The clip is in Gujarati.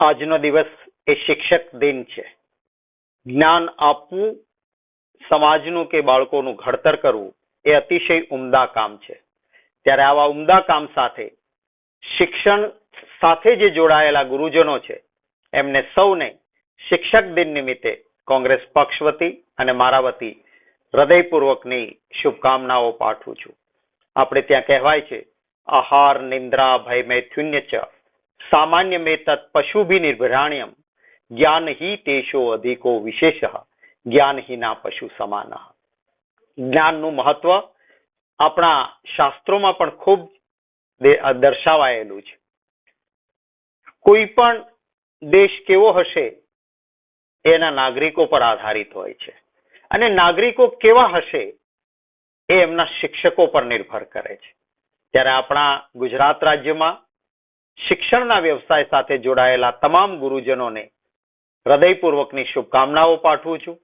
આજનો દિવસ એ શિક્ષક દિન છે. જ્ઞાન આપવું, સમાજનું કે બાળકોનું ઘડતર કરવું, એ અતિશય ઉમદા કામ છે. ત્યારે આવા ઉમદા કામ સાથે, શિક્ષણ સાથે જે જોડાયેલા ગુરુજનો છે, એમને સૌને શિક્ષક દિન નિમિત્તે કોંગ્રેસ પક્ષ વતી અને મારા વતી હૃદયપૂર્વકની શુભકામનાઓ પાઠવું છું. આપણે ત્યાં કહેવાય છે, આહાર, નિંદ્રા, ભય, મૈથુન્ય ચ તત્ પશુભી નિર્ભરાણ્યમ જ્ઞાન હિ તેશો અધિકો વિશેષ જ્ઞાનહીના પશુ સમાન જ્ઞાનનું મહત્વ આપણા શાસ્ત્રોમાં પણ ખૂબ દર્શાવાયેલું છે કોઈ પણ દેશ કેવો હશે એના નાગરિકો પર આધારિત હોય છે અને નાગરિકો કેવા હશે એ એમના શિક્ષકો પર નિર્ભર કરે છે ત્યારે આપણા ગુજરાત રાજ્યમાં શિક્ષણના વ્યવસાય સાથે જોડાયેલા તમામ ગુરુજનોને હૃદયપૂર્વકની શુભકામનાઓ પાઠવું છું.